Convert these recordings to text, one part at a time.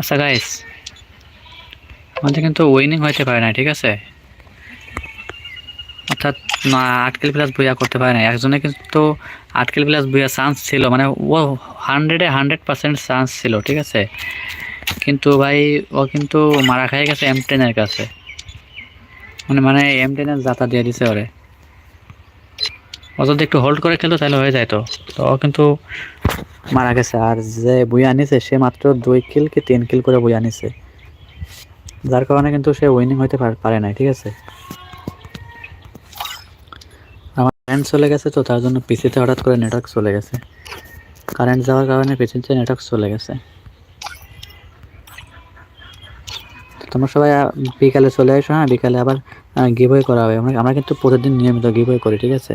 আচ্ছা গাইস আমাদের কিন্তু উইনিং হইতে পারে না, ঠিক আছে? অর্থাৎ আটকেল প্লাস বইয়া করতে পারে না। একজনে কিন্তু আটকেল প্লাস বইয়া চান্স ছিল মানে ও হান্ড্রেডে হান্ড্রেড পার্সেন্ট চান্স ছিল, ঠিক আছে? কিন্তু ভাই, ও কিন্তু মারা খাই গেছে এম টেনের কাছে। মানে মানে এম টেনের জাতা দিয়ে দিছে ওরে। যদি একটু হোল্ড করে খেলতো তাহলে হয়ে যায় তো তো কিন্তু মারা গেছে। আর যে বইয়া আনিছে সে মাত্র দুই কিল কি তিন কিল করে বইয়া আনিছে যার কারণে কিন্তু সে উইনিং হইতে পারে নাই, ঠিক আছে? আমার কারেন্ট চলে গেছে তো, তার জন্য পিসিতে হঠাৎ করে নেটওয়ার্ক চলে গেছে। কারেন্ট যাওয়ার কারণে পিসিতে নেটওয়ার্ক চলে গেছে। তোমরা সবাই বিকালে চলে এসো হ্যাঁ? বিকালে আবার গিভওয়ে করা হবে। আমরা আমরা কিন্তু প্রতিদিন নিয়মিত গিভওয়ে করি, ঠিক আছে?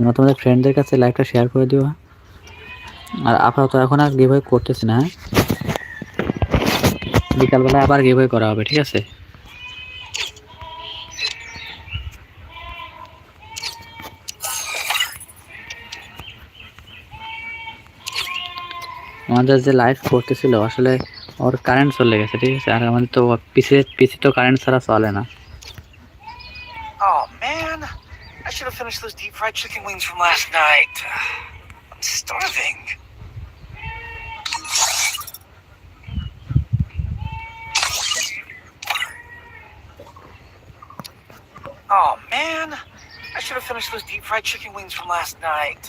তোমরা তোমাদের ফ্রেন্ডদের কাছে লাইভটা শেয়ার করে দিও হ্যাঁ? আর আপাতত এখন আর গিভওয়ে করতেছি না হ্যাঁ? বিকালবেলা আবার গিভওয়ে করা হবে, ঠিক আছে? আমাদের যে লাইভ করতেছিল, আসলে ওর কারেন্ট চলে গেছে, ঠিক আছে? আর আমাদের তো পিসি পিসি তো কারেন্ট ছাড়া চলে না। Oh I should have finished those deep fried chicken wings from last night. I'm starving. Oh man, I should have finished those deep fried chicken wings from last night.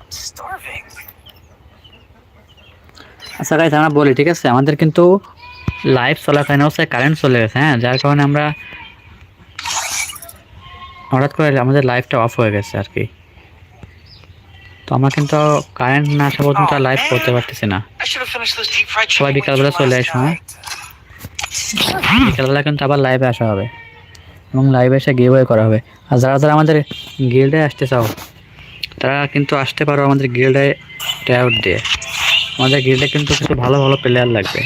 I'm starving. আচ্ছা guys আমরা বলি ঠিক আছে আমাদের কিন্তু live চলাকালীন অবস্থায় current চলে গেছে হ্যাঁ যার কারণে আমরা হঠাৎ করে আমাদের লাইফটা অফ হয়ে গেছে আর কি। তো আমরা কিন্তু কারেন্ট না আসা পর্যন্ত লাইভ করতে পারতেছি না। সবাই বিকালবেলা চলে আসো, হ্যাঁ? বিকালবেলা কিন্তু আবার লাইভে আসা হবে। এবং লাইভে এসে গিভওয়ে করা হবে। আর যারা যারা আমাদের গিল্ডে আসতে চাও তারা কিন্তু আসতে পারো আমাদের গিল্ডে ট্যাউট দিয়ে। আমাদের গিল্ডে কিন্তু কিছু ভালো ভালো প্লেয়ার লাগবে।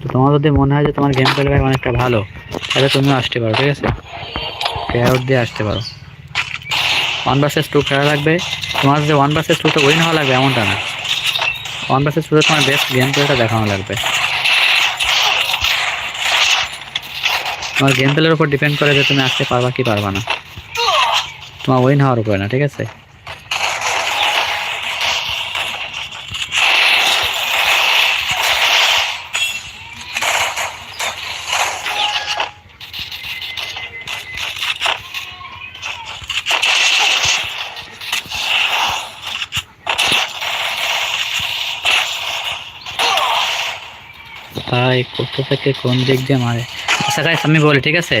তো তোমার যদি মনে হয় যে তোমার গেম প্লে অনেকটা ভালো তাহলে তুমিও আসতে পারো ঠিক আছে? ট্যাউট দিয়ে আসতে পারো। ওয়ান ভার্সেস টু খেলা লাগবে। তোমার যে ওয়ান ভার্সেস টুতে উইন হওয়া লাগবে এমনটা না। ওয়ান ভার্সেস টুতে তোমার বেস্ট গেম প্লেটা দেখানো লাগবে। তোমার গেম প্লের উপর ডিপেন্ড করে যে তুমি আসতে পারবা কি পারবা না। তোমার উইন হওয়ার উপরে না, ঠিক আছে? ভাই, কত থেকে কোন দিক দিয়ে মারে? আচ্ছা গাইস আমি বলি, ঠিক আছে?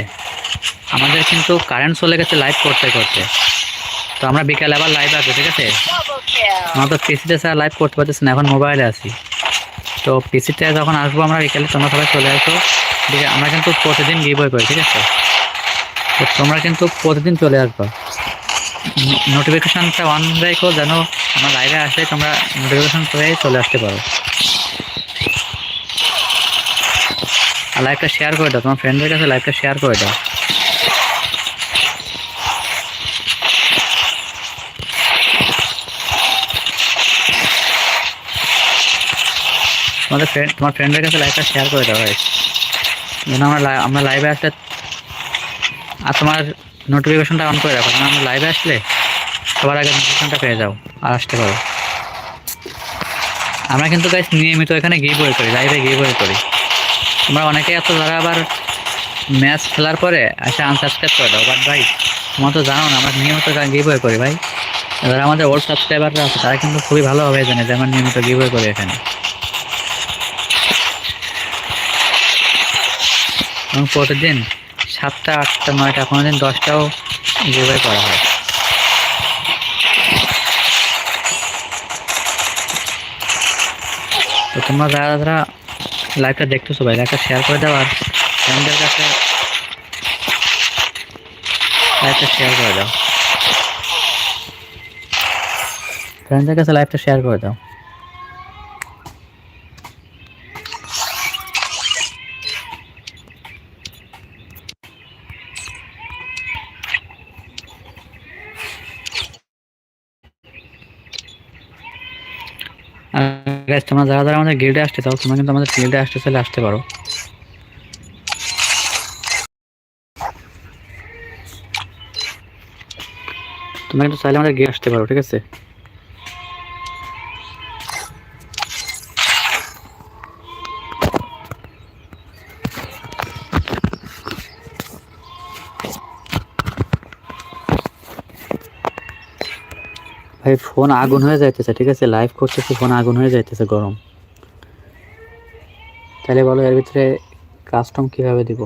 আমাদের কিন্তু কারেন্ট চলে গেছে লাইভ করতে করতে। তো আমরা বিকালে আবার লাইভ আসব, ঠিক আছে? আমরা তো পিসিতে স্যার লাইভ করতে পারতেছি না, এখন মোবাইলে আছি। তো পিসিতে যখন আসব আমরা বিকালে, তোমরা সবাই চলে আসো। আমরা কিন্তু প্রতিদিন গিভওয়ে করি, ঠিক আছে? তো তোমরা কিন্তু প্রতিদিন চলে আসবা। নোটিফিকেশানটা অন রেখো, যেন আমার লাইভে আসলে তোমরা নোটিফিকেশান করে চলে আসতে পারো। লাইভটা শেয়ার করে দাও, তোমার ফ্রেন্ডের কাছে লাইভটা শেয়ার করে দাও। তোমাদের ফ্রেন্ড তোমার ফ্রেন্ডদের কাছে লাইভটা শেয়ার করে দাও ভাই যেন আমরা আমরা লাইভে আসলে, আর তোমার নোটিফিকেশনটা অন করে রাখো কারণ আমরা লাইভে আসলে সবার আগে নোটিফিকেশনটা পেয়ে যাও আর আসতে পারো। আমরা কিন্তু গাইস নিয়মিত এখানে গিয়ে গিভ করি লাইভে গিভ করি তোমরা অনেকে এত যারা আবার ম্যাচ খেলার পরে এসে আনসাবস্ক্রাইব করে দাও। বাট ভাই, তোমরা তো জানো না, আমরা নিয়মিত গিভ করি ভাই। যারা আমাদের ওল্ড সাবস্ক্রাইবাররা আছে, তারা কিন্তু খুবই ভালোভাবে জানে যে, আমরা নিয়মিত গিভ করি এখানে। এবং প্রতিদিন সাতটা, আটটা, নয়টা কোনো দিন দশটাও গিভ করা হয়। তো তোমরা যারা যারা লাইভটা দেখতেছো ভাই লাইভটা শেয়ার করে দাও আর ফ্রেন্ডদের কাছে লাইভটা শেয়ার করে দাও ফ্রেন্ডদের কাছে লাইভটা শেয়ার করে দাও আর গাইজ তোমরা যারা যারা আমাদের গিল্ডে আসতে চাও, তোমরা কিন্তু আমাদের গিল্ডে আসতে চাইলে আসতে পারো। তোমরা কিন্তু চাইলে আমাদের গিয়ে আসতে পারো, ঠিক আছে? ভাই, ফোন আগুন হয়ে যাইতেছে, ঠিক আছে? লাইভ করতেছি, ফোন আগুন হয়ে যাইতেছে, গরম। তাহলে বলো, এর ভিতরে কাস্টম কীভাবে দিব?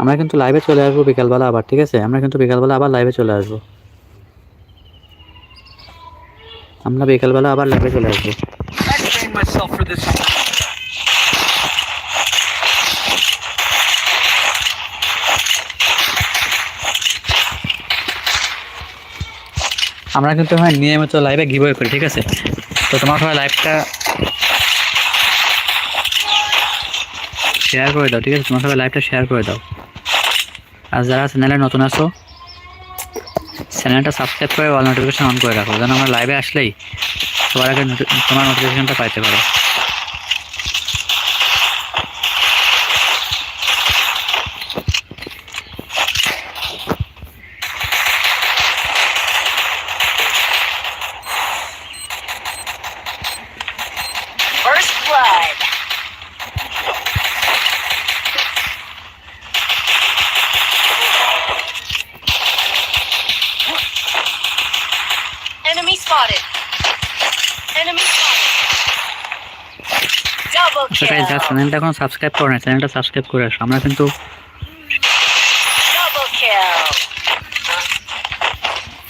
আমরা কিন্তু লাইভে চলে আসব বিকালবেলা আবার, ঠিক আছে? আমরা কিন্তু বিকালবেলা আবার লাইভে চলে আসব। আমরা বিকালবেলা আবার লাইভে চলে আসব। আমরা কিন্তু নিয়মিত লাইভে গিভওয়ে করি, ঠিক আছে? তো তোমার সবাই লাইভটা শেয়ার করে দাও, ঠিক আছে? তোমার সবাই লাইভটা শেয়ার করে দাও। আর যারা চ্যানেলে নতুন আসো চ্যানেলটা সাবস্ক্রাইব করে অল নোটিফিকেশান অন করে রাখো, যেন আমরা লাইভে আসলেই সবার আগে তোমার নোটিফিকেশানটা পাইতে পারো। চ্যানেলটা এখন সাবস্ক্রাইব করে না চ্যানেলটা সাবস্ক্রাইব করে আসো। আমরা কিন্তু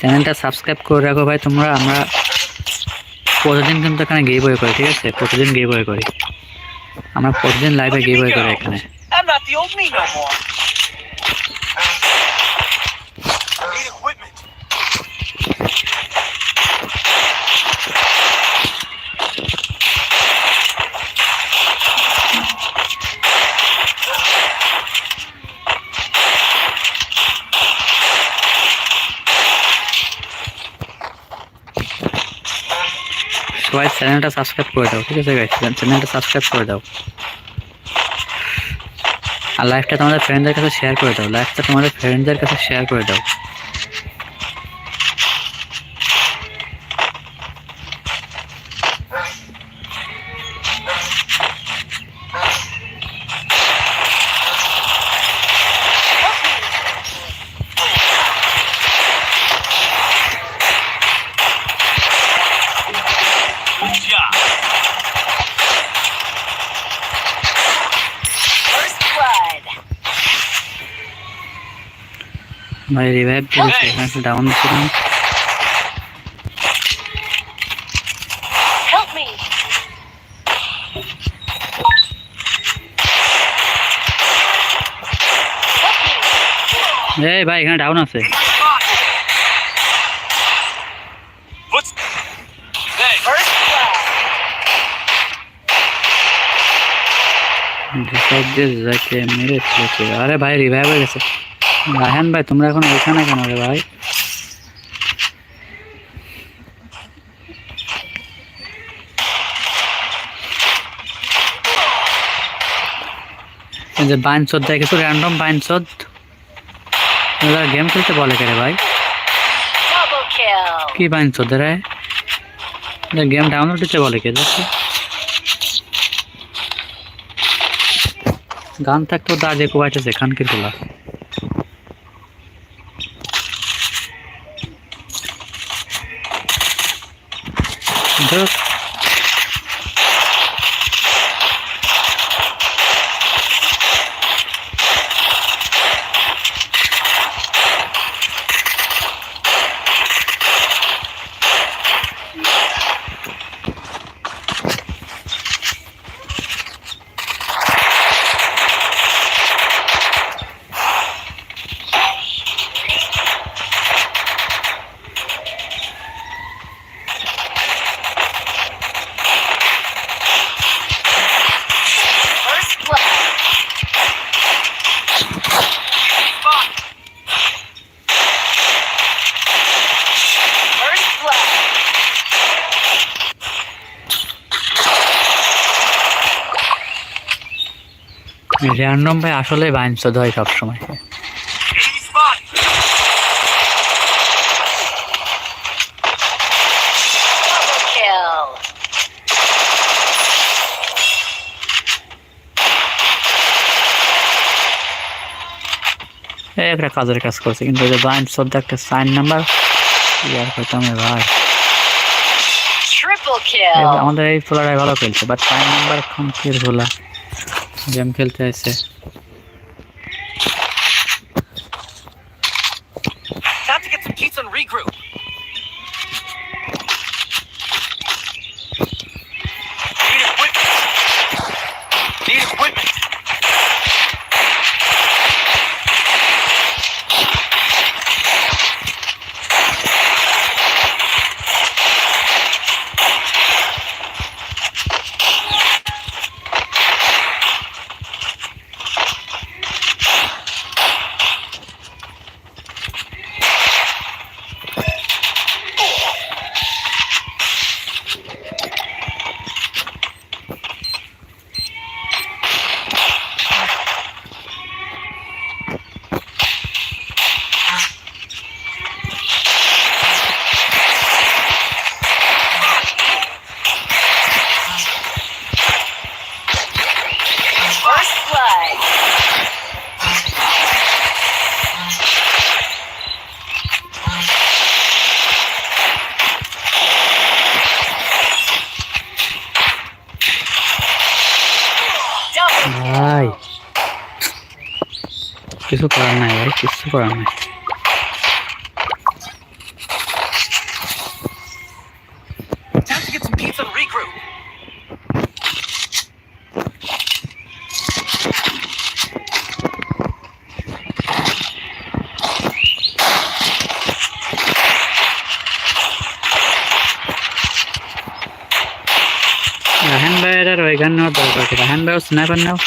চ্যানেলটা সাবস্ক্রাইব করে রাখো ভাই তোমরা আমরা প্রতিদিন কিন্তু এখানে গিয়ে বই করি ঠিক আছে? প্রতিদিন গিয়ে বই করি। আমরা প্রতিদিন লাইভে গিয়ে বই করি এখানে। সবাই চ্যানেলটা সাবস্ক্রাইব করে দাও, ঠিক আছে গাইস চ্যানেলটা সাবস্ক্রাইব করে দাও। আর লাইভটা তোমাদের ফ্রেন্ডদের কাছে শেয়ার করে দাও লাইভটা তোমাদের ফ্রেন্ডদের কাছে শেয়ার করে দাও। ভাই রিভাইভ দিয়েছে এখানে ডাউন ছিলাম. এই ভাই এখানে ডাউন আছে। মেরে আরে ভাই রিভাইভ হয়ে গেছে রাহান ভাই তোমরা এখন এখানে কেন রে ভাই? যে বাইনচোদ দেয় কিছু র্যান্ডম বাইনচোদ গেম খেলতে বলে কে রে ভাই. কি বাইনচোদ রে? গেম ডাউনলোড দিতে বলে কে? দেখো। গান থাকতো দা যে কোয়াইতেছে খানকির গোলা র্যান্ডম ভাই আসলে বাইনচোদ হয় সবসময়। একটা কাজের কাজ করছে কিন্তু যে বাইনচোদ একটা সাইন নাম্বার ইয়ার করতাম ভাই. আমাদের এই ফোলারাই ভালো খেলছে বাট সাইন নাম্বার এখন কি ভোলা গেম খেলতে আছে ভাই কিছু করার নাই ভাই কিছু করার নাই। রাহান ভাইয়ের আর ওইখান নেওয়ার দরকার কি রাহান স্নাইপার নাও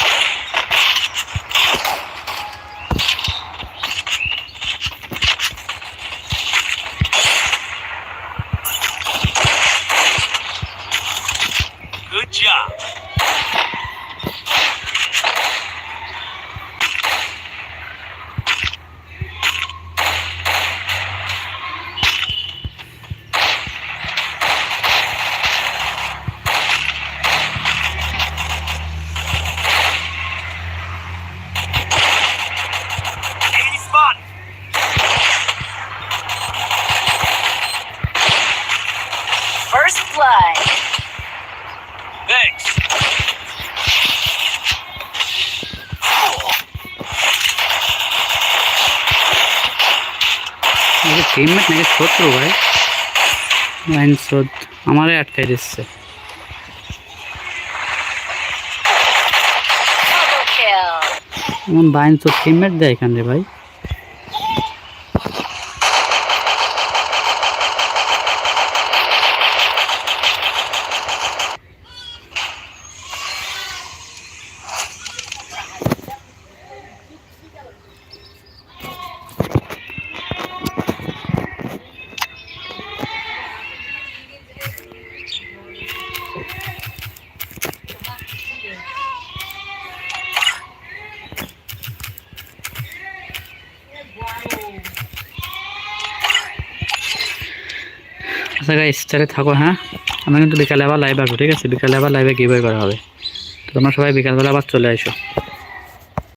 শত্রু ভাই। লাইন স্রোত আমারে আটকাই দিচ্ছে। এমন বাইন চোখ টিমমেট দেয় এখানে রে ভাই। আচ্ছা স্টারে থাকো হ্যাঁ? আমি কিন্তু বিকালে আবার লাইভ আসব, ঠিক আছে? বিকালে আবার লাইভে গিভ করা হবে। তো তোমরা সবাই বিকালবেলা আবার চলে আসো।